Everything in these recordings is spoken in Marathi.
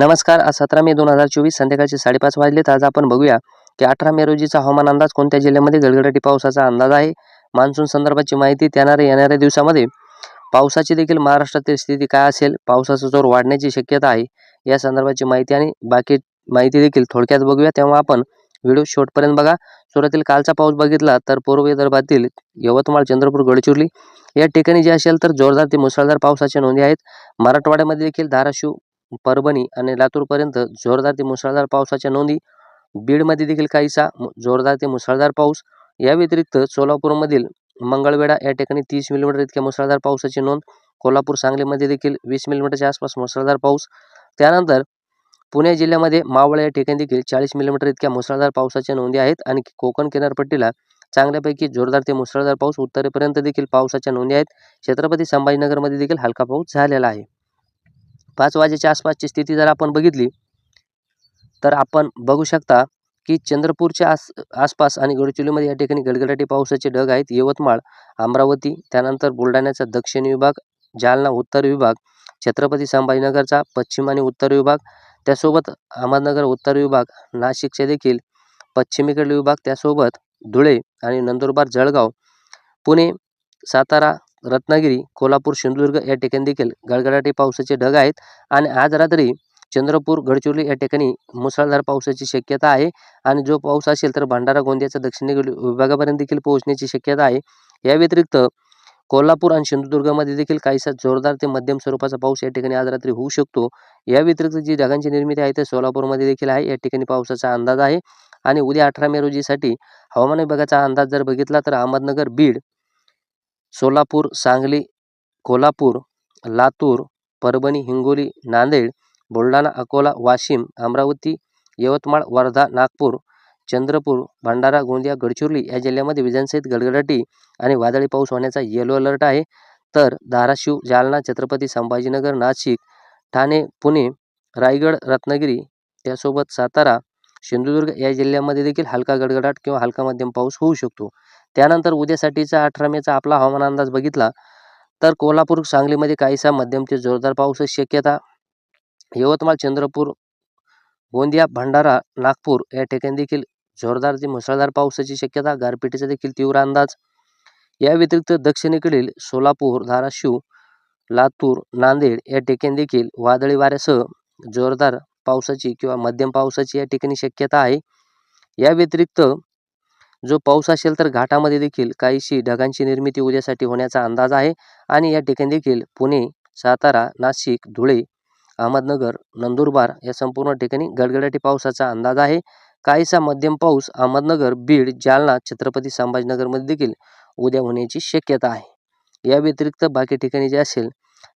नमस्कार आज सतरा मे दोन हजार चोवीस संध्याकाळचे साडेपाच वाजलेत. आज आपण बघूया की अठरा मे रोजीचा हवामान अंदाज कोणत्या जिल्ह्यामध्ये गडगडाटी पावसाचा अंदाज आहे? मान्सून संदर्भाची माहिती देणाऱ्या येणाऱ्या दिवसामध्ये. पावसाची देखील महाराष्ट्रातील स्थिती काय असेल? पावसाचा जोर वाढण्याची शक्यता आहे. या संदर्भाची माहिती आणि बाकी माहिती देखील थोडक्यात बघूया. तेव्हा आपण व्हिडिओ शेवटपर्यंत बघा. सुरुवातील कालचा पाऊस बघितला तर पूर्व विदर्भातील यवतमाळ चंद्रपूर गडचिरोली या ठिकाणी जे असेल तर जोरदार ते मुसळधार पावसाच्या नोंदी आहेत. मराठवाड्यामध्ये देखील धाराशिव परभणी आणि लातूरपर्यंत जोरदार ते मुसळधार पावसाच्या नोंदी. बीडमध्ये देखील काहीसा जोरदार ते मुसळधार पाऊस. या व्यतिरिक्त सोलापूरमधील मंगळवेढा या ठिकाणी तीस मिलीमीटर इतक्या मुसळधार पावसाची नोंद. कोल्हापूर सांगलीमध्ये देखील वीस मिलीमीटरच्या आसपास मुसळधार पाऊस. त्यानंतर पुणे जिल्ह्यामध्ये मावळ या ठिकाणी देखील चाळीस मिलीमीटर इतक्या मुसळधार पावसाच्या नोंदी आहेत आणि कोकण किनारपट्टीला चांगल्यापैकी जोरदार ते मुसळधार पाऊस उत्तरेपर्यंत देखील पावसाच्या नोंदी आहेत. छत्रपती संभाजीनगरमध्ये देखील हलका पाऊस झालेला आहे. पाच वाजेच्या आसपासची स्थिती जर आपण बघितली तर आपण बघू शकता की चंद्रपूरच्या आस आसपास आणि गडचिरोलीमध्ये या ठिकाणी गडगडाटी पावसाचे ढग आहेत. यवतमाळ अमरावती त्यानंतर बुलढाण्याचा दक्षिण विभाग जालना उत्तर विभाग छत्रपती संभाजीनगरचा पश्चिम आणि उत्तर विभाग त्यासोबत अहमदनगर उत्तर विभाग नाशिकचे देखील पश्चिमेकडील विभाग त्यासोबत धुळे आणि नंदुरबार जळगाव पुणे सातारा रत्नागिरी कोल्हापूर सिंधुदुर्ग या ठिकाणी देखील गडगडाटी पावसाचे ढग आहेत. आणि आज रात्री चंद्रपूर गडचिरोली या ठिकाणी मुसळधार पावसाची शक्यता आहे. आणि जो पाऊस असेल तर भंडारा गोंदियाच्या दक्षिणेकडील विभागापर्यंत देखील पोहोचण्याची शक्यता आहे. या व्यतिरिक्त कोल्हापूर आणि सिंधुदुर्गामध्ये देखील काहीसा जोरदार ते मध्यम स्वरूपाचा पाऊस या ठिकाणी आज रात्री होऊ शकतो. या व्यतिरिक्त जी ढगांची निर्मिती आहे ते सोलापूरमध्ये देखील आहे. या ठिकाणी पावसाचा अंदाज आहे. आणि उद्या अठरा मे रोजीसाठी हवामान विभागाचा अंदाज जर बघितला तर अहमदनगर बीड सोलापूर सांगली कोल्हापूर लातूर परभणी हिंगोली नांदेड बुलढाणा अकोला वाशिम अमरावती यवतमाळ वर्धा नागपूर चंद्रपूर भंडारा गोंदिया गडचिरोली या जिल्ह्यामध्ये विजांसहित गडगडाटी आणि वादळी पाऊस होण्याचा येलो अलर्ट आहे. तर धाराशिव जालना छत्रपती संभाजीनगर नाशिक ठाणे पुणे रायगड रत्नागिरी त्यासोबत सातारा सिंधुदुर्ग या जिल्ह्यामध्ये देखील हलका गडगडाट किंवा हलका मध्यम पाऊस होऊ शकतो. त्यानंतर उद्यासाठीचा अठरा मेचा आपला हवामान अंदाज बघितला तर कोल्हापूर सांगलीमध्ये काहीसा मध्यम ते जोरदार पावसाची शक्यता. यवतमाळ चंद्रपूर गोंदिया भंडारा नागपूर या ठिकाणी देखील जोरदार ते मुसळधार पावसाची शक्यता. गारपिटीचा देखील तीव्र अंदाज. या व्यतिरिक्त दक्षिणेकडील सोलापूर धाराशिव लातूर नांदेड या ठिकाणी देखील वादळी वाऱ्यासह जोरदार पावसाची किंवा मध्यम पावसाची या ठिकाणी शक्यता आहे. या व्यतिरिक्त जो पाऊस असेल तर घाटामध्ये देखील काहीशी ढगांची निर्मिती उद्यासाठी होण्याचा अंदाज आहे आणि या ठिकाणी देखील पुणे सातारा नाशिक धुळे अहमदनगर नंदुरबार या संपूर्ण ठिकाणी गडगडाटी पावसाचा अंदाज आहे. काहीसा मध्यम पाऊस अहमदनगर बीड जालना छत्रपती संभाजीनगरमध्ये देखील उद्या होण्याची शक्यता आहे. या व्यतिरिक्त बाकी ठिकाणी जे असेल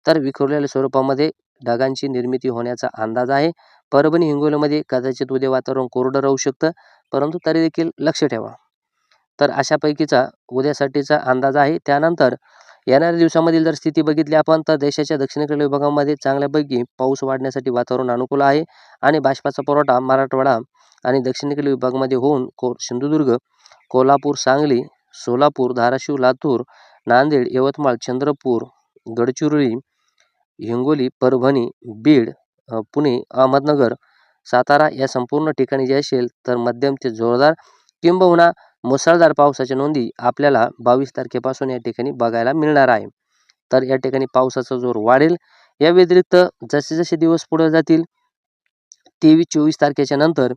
तर विखुरलेल्या स्वरूपामध्ये ढगांची निर्मिती होण्याचा अंदाज आहे. परभणी हिंगोलीमध्ये कदाचित उद्या वातावरण कोरडं राहू शकतं परंतु तरी देखील लक्ष ठेवा. तर अशापैकीचा उद्यासाठीचा अंदाज आहे. त्यानंतर येणाऱ्या दिवसामधील जर स्थिती बघितली आपण तर देशाच्या दक्षिणेकडील विभागामध्ये चांगल्यापैकी पाऊस वाढण्यासाठी वातावरण अनुकूल आहे आणि बाष्पाचा पुरवठा मराठवाडा आणि दक्षिणेकडील विभागामध्ये होऊन को सिंधुदुर्ग कोल्हापूर सांगली सोलापूर धाराशिव लातूर नांदेड यवतमाळ चंद्रपूर गडचिरोली हिंगोली परभणी बीड पुणे अहमदनगर सातारा या संपूर्ण ठिकाणी जे असेल तर मध्यम ते जोरदार किंबहुना मुसळधार पावसाच्या नोंदी आपल्याला बावीस तारखेपासून या ठिकाणी बघायला मिळणार आहे. तर या ठिकाणी पावसाचा जोर वाढेल. या व्यतिरिक्त जसे जसे दिवस पुढे जातील तेवीस चोवीस तारखेच्या नंतर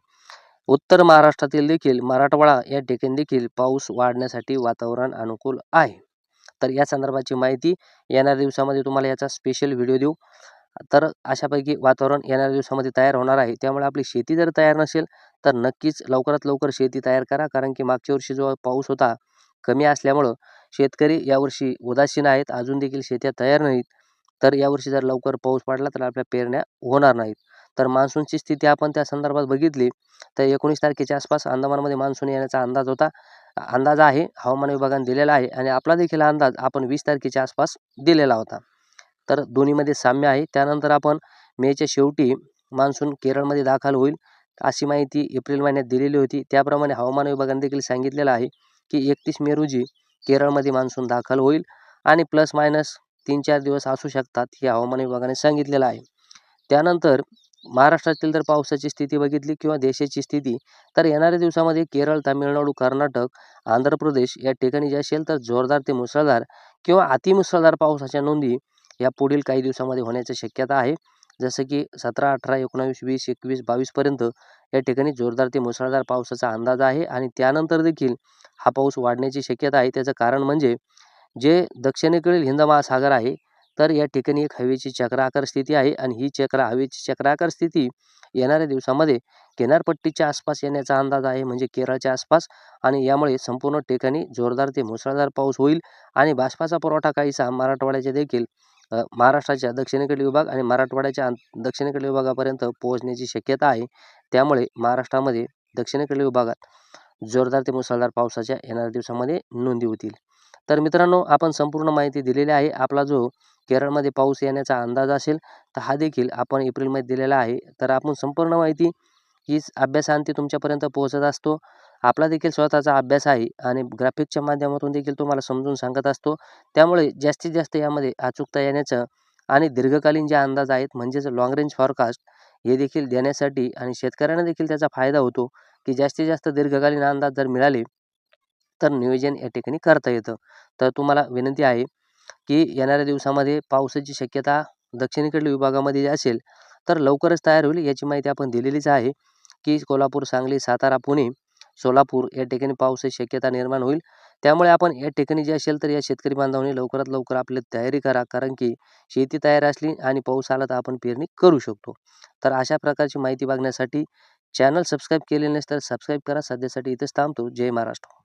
उत्तर महाराष्ट्रातील देखील मराठवाडा या ठिकाणी देखील पाऊस वाढण्यासाठी वातावरण अनुकूल आहे. तर या संदर्भाची माहिती येणाऱ्या दिवसामध्ये तुम्हाला याचा स्पेशल व्हिडिओ देऊ. तर अशापैकी वातावरण येणाऱ्या दिवसामध्ये तयार होणार आहे. त्यामुळे आपली शेती जर तयार नसेल तर नक्कीच लवकरात लवकर शेती तयार करा. कारण की मागच्या वर्षी जो पाऊस होता कमी असल्यामुळं शेतकरी यावर्षी उदासीन आहेत. अजून देखील शेत्या तयार नाहीत. तर यावर्षी जर लवकर पाऊस पडला तर आपल्या पेरण्या होणार नाहीत. तर मान्सूनची स्थिती आपण त्या संदर्भात बघितली. तर एकोणीस तारखेच्या आसपास अंदमानमध्ये मान्सून येण्याचा अंदाज होता. अंदाज आहे. हवामान विभागाने दिलेला आहे. आणि आपला देखील अंदाज आपण वीस तारखेच्या आसपास दिलेला होता. तर दोन्हीमध्ये साम्य आहे. त्यानंतर आपण मेच्या शेवटी मान्सून केरळमध्ये दाखल होईल अशी माहिती एप्रिल महिन्यात दिलेली होती. त्याप्रमाणे हवामान विभागाने देखील सांगितलेलं आहे की एकतीस मे रोजी केरळमध्ये मान्सून दाखल होईल आणि प्लस मायनस तीन चार दिवस असू शकतात हे हवामान विभागाने सांगितलेलं आहे. त्यानंतर महाराष्ट्रातील जर पावसाची स्थिती बघितली किंवा देशाची स्थिती तर येणाऱ्या दिवसामध्ये केरळ तामिळनाडू कर्नाटक आंध्र प्रदेश या ठिकाणी जे असेल तर जोरदार ते मुसळधार किंवा अतिमुसळधार पावसाच्या नोंदी या पुढील काही दिवसामध्ये होण्याची शक्यता आहे. जसं की सतरा अठरा एकोणावीस वीस एकवीस बावीसपर्यंत या ठिकाणी जोरदार ते मुसळधार पावसाचा अंदाज आहे आणि त्यानंतर देखील हा पाऊस वाढण्याची शक्यता आहे. त्याचं कारण म्हणजे जे दक्षिणेकडील हिंद महासागर आहे तर या ठिकाणी एक हवेची चक्राकार स्थिती आहे आणि ही चक्र हवेची चक्राकार स्थिती येणाऱ्या दिवसामध्ये किनारपट्टीच्या आसपास येण्याचा अंदाज आहे म्हणजे केरळच्या आसपास आणि यामुळे संपूर्ण ठिकाणी जोरदार ते मुसळधार पाऊस होईल आणि बाष्पाचा पुरवठा काहीसा मराठवाड्याच्या देखील महाराष्ट्राच्या दक्षिणेकडील विभाग आणि मराठवाड्याच्या दक्षिणेकडील विभागापर्यंत पोहोचण्याची शक्यता आहे. त्यामुळे महाराष्ट्रामध्ये दक्षिणेकडील विभागात जोरदार ते मुसळधार पावसाच्या येणाऱ्या दिवसामध्ये नोंदी होतील. तर मित्रांनो आपण संपूर्ण माहिती दिलेली आहे. आपला जो केरळमध्ये पाऊस येण्याचा अंदाज असेल तर हा देखील आपण एप्रिलमध्ये दिलेला आहे. तर आपण संपूर्ण माहिती हीच अभ्यासांती तुमच्यापर्यंत पोहोचत असतो. आपला देखील स्वतःचा अभ्यास आहे आणि ग्राफिकच्या माध्यमातून देखील तुम्हाला समजून सांगत असतो. त्यामुळे जास्तीत जास्त यामध्ये अचूकता येण्याचं आणि दीर्घकालीन जे अंदाज आहेत म्हणजेच लाँग रेंज फॉरकास्ट हे देखील देण्यासाठी आणि शेतकऱ्यांना देखील त्याचा फायदा होतो की जास्तीत जास्त दीर्घकालीन अंदाज जर मिळाले तर नियोजन या ठिकाणी करता येतं. तर तुम्हाला विनंती आहे की येणाऱ्या दिवसामध्ये पावसाची शक्यता दक्षिणेकडील विभागामध्ये असेल तर लवकरच तयार होईल याची माहिती आपण दिलेलीच आहे की कोल्हापूर सांगली सातारा पुणे सोलापूर या ठिकाणी पावसाची शक्यता निर्माण होईल. त्यामुळे आपण या ठिकाणी जे असेल तर या शेतकरी बांधवांनी लवकरात लवकर आपली तयारी करा. कारण की शेती तयार असली आणि पाऊस आला तर आपण पेरणी करू शकतो. तर अशा प्रकारची माहिती बघण्यासाठी चॅनल सबस्क्राईब केले नसेल तर सबस्क्राईब करा. सध्यासाठी इथेच थांबतो. जय महाराष्ट्र.